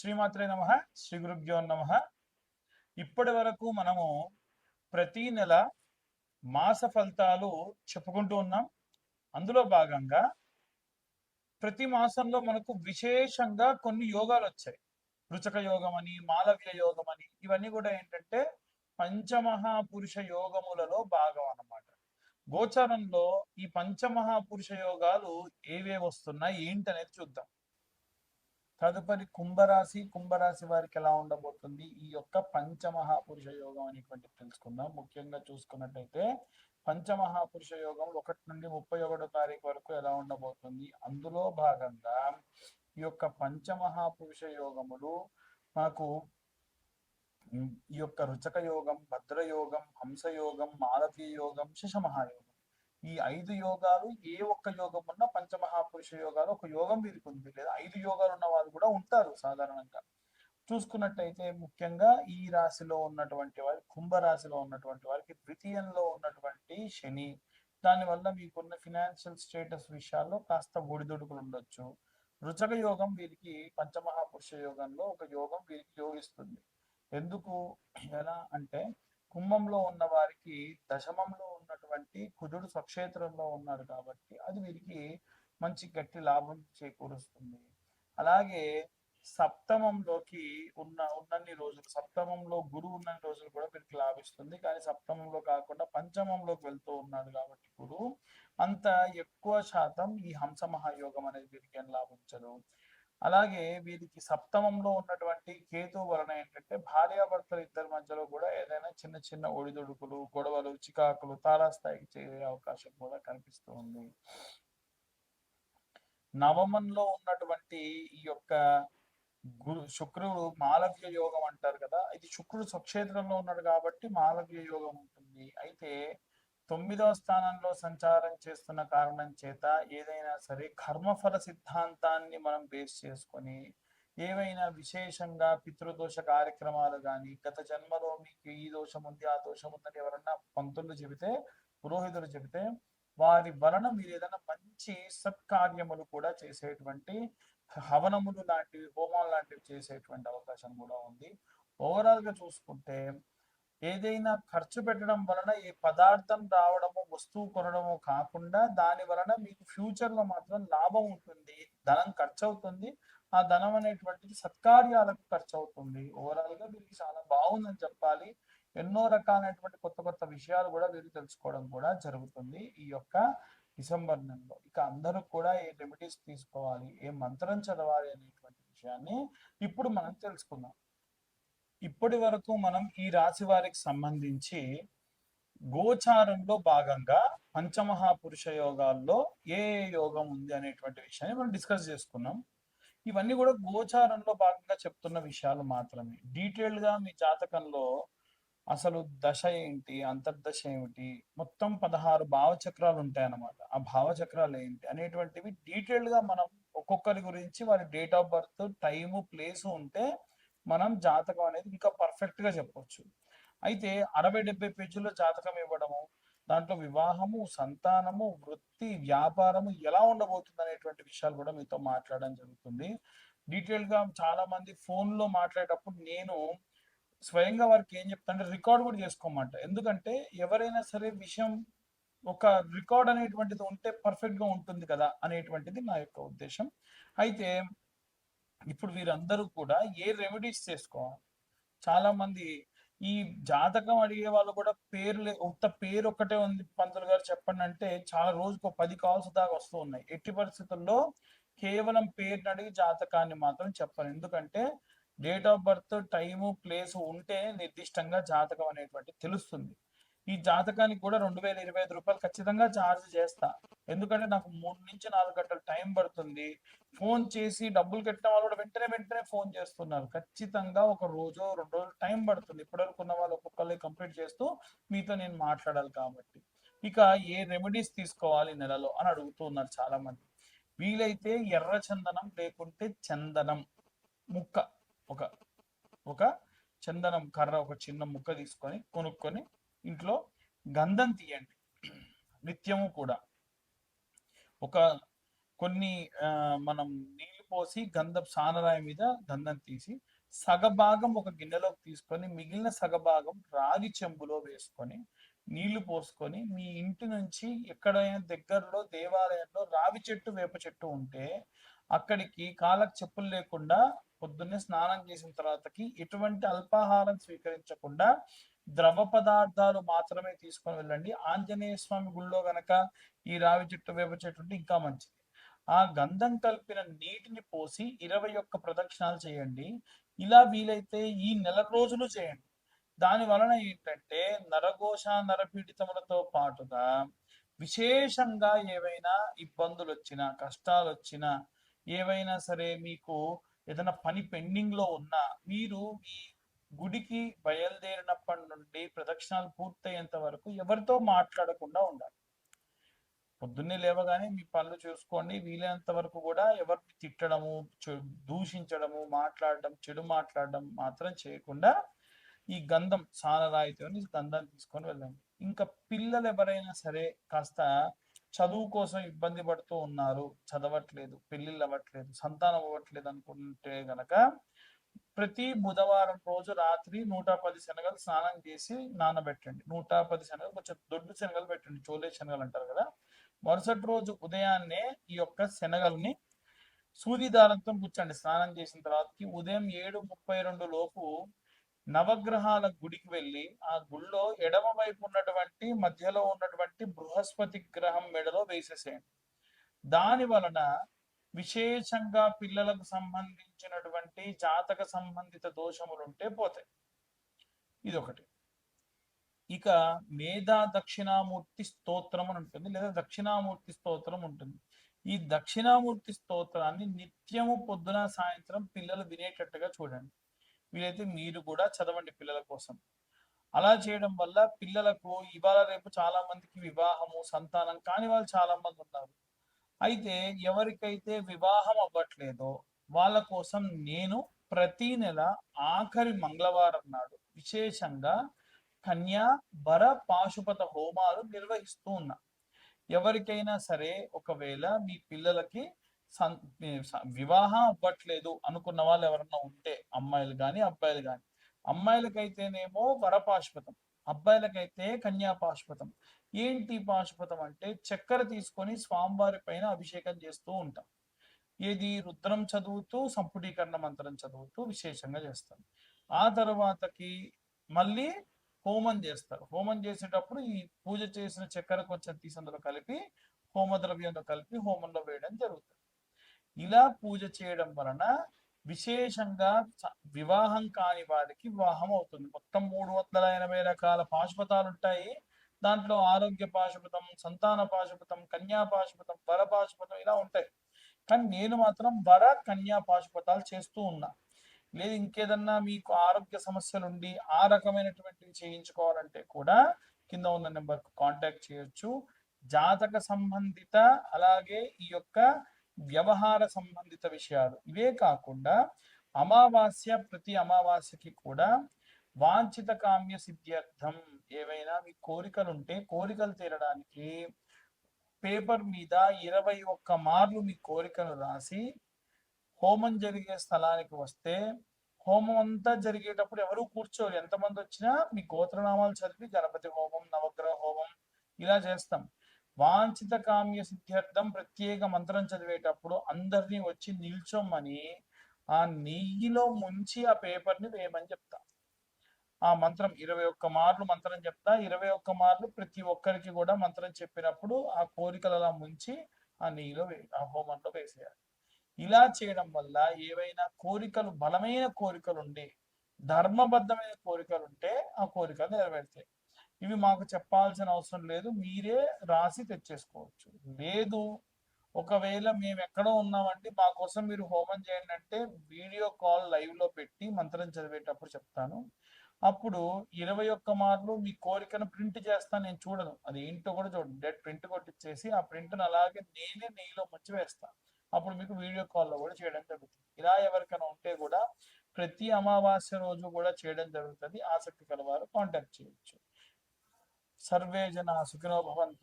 శ్రీమాత్రే నమ శ్రీ గురుభ్యో నమ. ఇప్పటి వరకు మనము ప్రతి నెల మాస ఫలితాలు చెప్పుకుంటూ ఉన్నాం. అందులో భాగంగా ప్రతి మాసంలో మనకు విశేషంగా కొన్ని యోగాలు వచ్చాయి. రుచక యోగం అని మాలవ్య యోగం అని ఇవన్నీ కూడా ఏంటంటే పంచమహాపురుష యోగములలో భాగం అన్నమాట. గోచారంలో ఈ పంచమహాపురుష యోగాలు ఏవేవి వస్తున్నాయి ఏంటనేది చూద్దాం. తదుపరి కుంభరాశి కుంభరాశి వారికి ఎలా ఉండబోతుంది? ఈ యొక్క పంచమహాపురుష యోగం అనేటువంటి తెలుసుకుందాం. ముఖ్యంగా చూసుకున్నట్టయితే పంచమహాపురుష యోగం ఒకటి నుండి ముప్పై ఒకటో తారీఖు వరకు ఎలా ఉండబోతుంది? అందులో భాగంగా ఈ యొక్క పంచమహాపురుష యోగములు మాకు ఈ యొక్క రుచక యోగం భద్రయోగం హంసయోగం మాలతీయ యోగం శశమహాయోగం ఈ ఐదు యోగాలు ఏ ఒక్క యోగం ఉన్నా పంచమహాపురుష యోగాలు ఒక యోగం వీరికి ఉంది. లేదా ఐదు యోగాలు ఉన్న వారు కూడా ఉంటారు సాధారణంగా. చూసుకున్నట్టయితే ముఖ్యంగా ఈ రాశిలో ఉన్నటువంటి వారి కుంభ రాశిలో ఉన్నటువంటి వారికి ద్వితీయంలో ఉన్నటువంటి శని దానివల్ల మీకున్న ఫినాన్షియల్ స్టేటస్ విషయాల్లో కాస్త ఒడిదుడుకులు ఉండొచ్చు. రుచక యోగం వీరికి పంచమహాపురుష యోగంలో ఒక యోగం వీరికి యోగిస్తుంది. ఎందుకు? ఎలా అంటే కుంభంలో ఉన్న వారికి దశమంలో ఉన్నటువంటి కుజుడు స్వక్షేత్రంలో ఉన్నాడు కాబట్టి అది వీరికి మంచి గట్టి లాభం చేకూరుస్తుంది. అలాగే సప్తమంలోకి ఉన్న ఉన్నన్ని రోజులు సప్తమంలో గురువు ఉన్నన్ని రోజులు కూడా వీరికి లాభిస్తుంది. కానీ సప్తమంలో కాకుండా పంచమంలోకి వెళ్తూ ఉన్నాడు కాబట్టి గురువు అంత ఎక్కువ శాతం ఈ హంస మహాయోగం అనేది వీరికి ఏం లాభించదు. అలాగే వీరికి సప్తమంలో ఉన్నటువంటి కేతు వలన ఏంటంటే భార్యాభర్తలు ఇద్దరి మధ్యలో కూడా ఏదైనా చిన్న చిన్న ఒడిదుడుకులు గొడవలు చికాకులు తారాస్థాయికి చేరే అవకాశం కూడా కనిపిస్తూ ఉంది. నవమంలో ఉన్నటువంటి ఈ యొక్క గురు శుక్రుడు మాలవ్య యోగం అంటారు కదా ఇది శుక్రుడు స్వక్షేత్రంలో ఉన్నాడు కాబట్టి మాలవ్య యోగం ఉంటుంది. అయితే తొమ్మిదవ స్థానంలో సంచారం చేస్తున్న కారణం చేత ఏదైనా సరే కర్మఫల సిద్ధాంతాన్ని మనం బేస్ చేసుకొని ఏవైనా విశేషంగా పితృదోష కార్యక్రమాలు కానీ గత జన్మలో మీకు ఈ దోషం ఉంది ఆ దోషం ఉందని ఎవరన్నా పంతులు చెబితే పురోహితులు చెబితే వారి వలన మీరు ఏదైనా మంచి సత్కార్యములు కూడా చేసేటువంటి హవనములు లాంటివి హోమాలు లాంటివి చేసేటువంటి అవకాశం కూడా ఉంది. ఓవరాల్గా చూసుకుంటే ఏదైనా ఖర్చు పెట్టడం వలన ఈ పదార్థం రావడము వస్తువు కొనడము కాకుండా దాని వలన మీకు ఫ్యూచర్లో మాత్రం లాభం ఉంటుంది ధనం ఖర్చు అవుతుంది ఆ ధనం అనేటువంటిది సత్కార్యాలకు ఖర్చు అవుతుంది ఓవరాల్గా వీరికి చాలా బాగుందని చెప్పాలి. ఎన్నో రకాలైనటువంటి కొత్త కొత్త విషయాలు కూడా వీరు తెలుసుకోవడం కూడా జరుగుతుంది ఈ యొక్క డిసెంబర్ నెలలో. ఇక అందరూ కూడా ఏ రెమెడీస్ తీసుకోవాలి ఏ మంత్రం చదవాలి అనేటువంటి విషయాన్ని ఇప్పుడు మనం తెలుసుకుందాం. ఇప్పటి వరకు మనం ఈ రాశి వారికి సంబంధించి గోచారంలో భాగంగా పంచమహాపురుష యోగాల్లో ఏ ఏ యోగం ఉంది అనేటువంటి విషయాన్ని మనం డిస్కస్ చేసుకున్నాం. ఇవన్నీ కూడా గోచారంలో భాగంగా చెప్తున్న విషయాలు మాత్రమే. డీటెయిల్డ్గా మీ జాతకంలో అసలు దశ ఏంటి అంతర్దశ ఏమిటి మొత్తం పదహారు భావచక్రాలు ఉంటాయి అన్నమాట ఆ భావచక్రాలు ఏంటి అనేటువంటివి డీటెయిల్డ్గా మనం ఒక్కొక్కరి గురించి వారి date of birth time place ఉంటే మనం జాతకం అనేది ఇంకా పర్ఫెక్ట్గా చెప్పొచ్చు. అయితే అరవై డెబ్బై పేజీల్లో జాతకం ఇవ్వడము దాంట్లో వివాహము సంతానము వృత్తి వ్యాపారము ఎలా ఉండబోతుంది అనేటువంటి విషయాలు కూడా మీతో మాట్లాడడం జరుగుతుంది. డీటెయిల్గా చాలా మంది ఫోన్లో మాట్లాడేటప్పుడు నేను స్వయంగా వారికి ఏం చెప్తానంటే రికార్డ్ కూడా చేసుకోమంట. ఎందుకంటే ఎవరైనా సరే విషయం ఒక రికార్డ్ అనేటువంటిది ఉంటే పర్ఫెక్ట్గా ఉంటుంది కదా అనేటువంటిది నా యొక్క ఉద్దేశం. అయితే ఇప్పుడు వీరందరూ కూడా ఏ రెమెడీస్ చేసుకోవాలి? చాలా మంది ఈ జాతకం అడిగే వాళ్ళు కూడా పేరు లే- ఉత్త పేరు ఒక్కటే ఉంది పంతులు గారు చెప్పండి అంటే చాలా రోజుకు పది కాల్స్ దాకా వస్తూ ఉన్నాయి. ఎట్టి పరిస్థితుల్లో కేవలం పేరుని అడిగి జాతకాన్ని మాత్రం చెప్పాలి. ఎందుకంటే date of birth time place ఉంటే నిర్దిష్టంగా జాతకం అనేటువంటి తెలుస్తుంది. ఈ జాతకానికి కూడా రెండు వేల ఇరవై ఐదు రూపాయలు ఖచ్చితంగా ఛార్జ్ చేస్తా. ఎందుకంటే నాకు మూడు నుంచి నాలుగు గంటలు టైం పడుతుంది. ఫోన్ చేసి డబ్బులు కట్టిన వాళ్ళు కూడా వెంటనే వెంటనే ఫోన్ చేస్తున్నారు. ఖచ్చితంగా ఒక రోజు రెండు రోజులు టైం పడుతుంది. ఇప్పటివరకు ఉన్న వాళ్ళు ఒక్కొక్కరు కంప్లీట్ చేస్తూ మీతో నేను మాట్లాడాలి కాబట్టి. ఇక ఏ రెమెడీస్ తీసుకోవాలి నెలలో అని అడుగుతున్నారు చాలా మంది వీలైతే ఎర్ర చందనం లేకుంటే చందనం ముక్క. ఒక ఒక చందనం కర్ర ఒక చిన్న ముక్క తీసుకొని కొనుక్కొని ఇంట్లో గంధం తీయండి. నిత్యము కూడా. ఒక కొన్ని మనం నీళ్ళు పోసి గంధం సానరాయి మీద గంధం తీసి సగభాగం ఒక గిన్నెలోకి తీసుకొని మిగిలిన సగభాగం రాగి చెంబులో వేసుకొని నీళ్ళు పోసుకొని మీ ఇంటి నుంచి ఎక్కడైనా దగ్గరలో దేవాలయంలో రావి చెట్టు వేప చెట్టు ఉంటే అక్కడికి కాళ్ళకు చెప్పులు లేకుండా పొద్దున్నే స్నానం చేసిన తర్వాతకి ఎటువంటి అల్పాహారం స్వీకరించకుండా ద్రవ పదార్థాలు మాత్రమే తీసుకొని వెళ్ళండి. ఆంజనేయ స్వామి గుళ్ళో గనక ఈ రావి చెట్టు వేప చెట్టు ఉంటే ఇంకా మంచిది. ఆ గంధం కలిపిన నీటిని పోసి ఇరవై ఒక్క ప్రదక్షిణాలు చేయండి. ఇలా వీలైతే ఈ నెల రోజులు చేయండి. దాని వలన ఏంటంటే నరఘోష నరపీడితములతో పాటుగా విశేషంగా ఏవైనా ఇబ్బందులు వచ్చినా కష్టాలు వచ్చినా ఏవైనా సరే మీకు ఏదైనా పని పెండింగ్లో ఉన్నా మీరు ఈ గుడికి బయలుదేరినప్పటి నుండి ప్రదక్షిణాలు పూర్తయ్యేంత వరకు ఎవరితో మాట్లాడకుండా ఉండాలి. పొద్దున్నే లేవగానే మీ పనులు చూసుకోండి. వీలైనంత వరకు కూడా ఎవరిని తిట్టడము దూషించడము మాట్లాడడం చెడు మాట్లాడడం మాత్రం చేయకుండా ఈ గంధం సానరాయితో గంధం తీసుకొని వెళ్ళండి. ఇంకా పిల్లలు ఎవరైనా సరే కాస్త చదువు కోసం ఇబ్బంది పడుతూ ఉన్నారు చదవట్లేదు పెళ్ళిళ్ళు అవ్వట్లేదు సంతానం అవ్వట్లేదు అనుకుంటే గనక ప్రతి బుధవారం రోజు రాత్రి నూట పది శనగలు స్నానం చేసి నానబెట్టండి. నూట పది శనగలు కొంచెం దొడ్డు శనగలు పెట్టండి. చోలే శనగలు అంటారు కదా. మరుసటి రోజు ఉదయాన్నే ఈ యొక్క శనగల్ని సూది దారంతో గుచ్చండి స్నానం చేసిన తర్వాతకి ఉదయం ఏడు ముప్పై రెండు లోపు నవగ్రహాల గుడికి వెళ్ళి ఆ గుళ్ళో ఎడమ వైపు ఉన్నటువంటి మధ్యలో ఉన్నటువంటి బృహస్పతి గ్రహం మెడలో వేసేసేయండి. దాని వలన విశేషంగా పిల్లలకు సంబంధించినటువంటి జాతక సంబంధిత దోషములు ఉంటే పోతాయి. ఇదొకటి. ఇక మేధా దక్షిణామూర్తి స్తోత్రం అని ఉంటుంది లేదా దక్షిణామూర్తి స్తోత్రం ఉంటుంది. ఈ దక్షిణామూర్తి స్తోత్రాన్ని నిత్యము పొద్దున సాయంత్రం పిల్లలు వినేటట్టుగా చూడండి. వీలైతే మీరు కూడా చదవండి పిల్లల కోసం. అలా చేయడం వల్ల పిల్లలకు ఇవాళ రేపు చాలా మందికి వివాహము సంతానం కాని వాళ్ళు చాలా మంది ఉన్నారు. అయితే ఎవరికైతే వివాహం అవ్వట్లేదో వాళ్ళ కోసం నేను ప్రతి నెల ఆఖరి మంగళవారం నాడు విశేషంగా కన్యా వర పాశుపత హోమాలు నిర్వహిస్తూ ఉన్నా. ఎవరికైనా సరే ఒకవేళ మీ పిల్లలకి వివాహం అవ్వట్లేదు అనుకున్న వాళ్ళు ఎవరన్నా ఉంటే అమ్మాయిలు కానీ అబ్బాయిలు కానీ అమ్మాయిలకైతేనేమో వరపాశుపతం అబ్బాయిలకైతే కన్యా పాశుపతం ఏంటి పాశుపతం అంటే చక్కెర తీసుకొని స్వామివారి పైన అభిషేకం చేస్తూ ఉంటాం. ఏది? రుద్రం చదువుతూ సంపుటీకరణ మంత్రం చదువుతూ విశేషంగా చేస్తాం. ఆ తర్వాతకి మళ్ళీ హోమం చేస్తారు. హోమం చేసేటప్పుడు ఈ పూజ చేసిన చక్కెర కొంచెం తీసి అందులో కలిపి హోమ ద్రవ్యంలో కలిపి హోమంలో వేయడం జరుగుతుంది. ఇలా పూజ చేయడం వలన విశేషంగా వివాహం కాని వారికి వివాహం అవుతుంది. మొత్తం మూడు వందల ఎనభై రకాల పాశుపతాలు ఉంటాయి. దాంట్లో ఆరోగ్య పాశుపతం సంతాన పాశుపతం కన్యా పాశుపతం వర పాశుపతం ఇలా ఉంటాయి. కానీ నేను మాత్రం వర కన్యా పాశుపతాలు చేస్తూ ఉన్నా. లేదు ఇంకేదన్నా మీకు ఆరోగ్య సమస్యలు ఉండి ఆ రకమైనటువంటివి చేయించుకోవాలంటే కూడా కింద ఉన్న నెంబర్కు కాంటాక్ట్ చేయొచ్చు. జాతక సంబంధిత అలాగే ఈ యొక్క వ్యవహార సంబంధిత విషయాలు. ఇవే కాకుండా అమావాస్య ప్రతి అమావాస్యకి కూడా వాంఛిత కామ్య సిద్ధ్యర్థం ఏవైనా మీ కోరికలు ఉంటే కోరికలు తీరడానికి పేపర్ మీద ఇరవై ఒక్క మార్లు మీ కోరికలు రాసి హోమం జరిగే స్థలానికి వస్తే హోమం అంతా జరిగేటప్పుడు ఎవరు కూర్చోరు. ఎంతమంది వచ్చినా మీ గోత్రనామాలు చదివి గణపతి హోమం నవగ్రహ హోమం ఇలా చేస్తాం. వాంఛిత కామ్య సిద్ధ్యర్థం ప్రత్యేక మంత్రం చదివేటప్పుడు అందరినీ వచ్చి నిల్చోమని ఆ నెయ్యిలో ముంచి ఆ పేపర్ని వేయమని చెప్తా. ఆ మంత్రం ఇరవై ఒక్క మార్లు మంత్రం చెప్తా ఇరవై ఒక్క మార్లు ప్రతి ఒక్కరికి కూడా మంత్రం చెప్పినప్పుడు ఆ కోరికలు అలా ముంచి ఆ నెయ్యిలో ఆ హోమంలో వేసేయాలి. ఇలా చేయడం వల్ల ఏవైనా కోరికలు బలమైన కోరికలు ఉండి ధర్మబద్ధమైన కోరికలు ఉంటే ఆ కోరికలు నెరవేరుతాయి. ఇవి మాకు చెప్పాల్సిన అవసరం లేదు మీరే రాసి తెచ్చేసుకోవచ్చు. లేదు ఒకవేళ మేము ఎక్కడో ఉన్నామంటే మా కోసం మీరు హోమం చేయండి అంటే వీడియో కాల్ లైవ్లో పెట్టి మంత్రం చదివేటప్పుడు చెప్తాను. అప్పుడు ఇరవై ఒక్క మార్లు మీ కోరికను ప్రింట్ చేస్తాను నేను చూడను. అది ఏంటో కూడా చూడండి. డెట్ ప్రింట్ కొట్టించేసి ఆ ప్రింట్ను అలాగే నేనే నెయ్యిలో ముంచి వేస్తాను అప్పుడు మీకు వీడియో కాల్లో కూడా చేయడం జరుగుతుంది. ఇలా ఎవరికైనా ఉంటే కూడా ప్రతి అమావాస్య రోజు కూడా చేయడం జరుగుతుంది. ఆసక్తి కలవారు కాంటాక్ట్ చేయొచ్చు. సర్వే జన సుఖినోభవంతో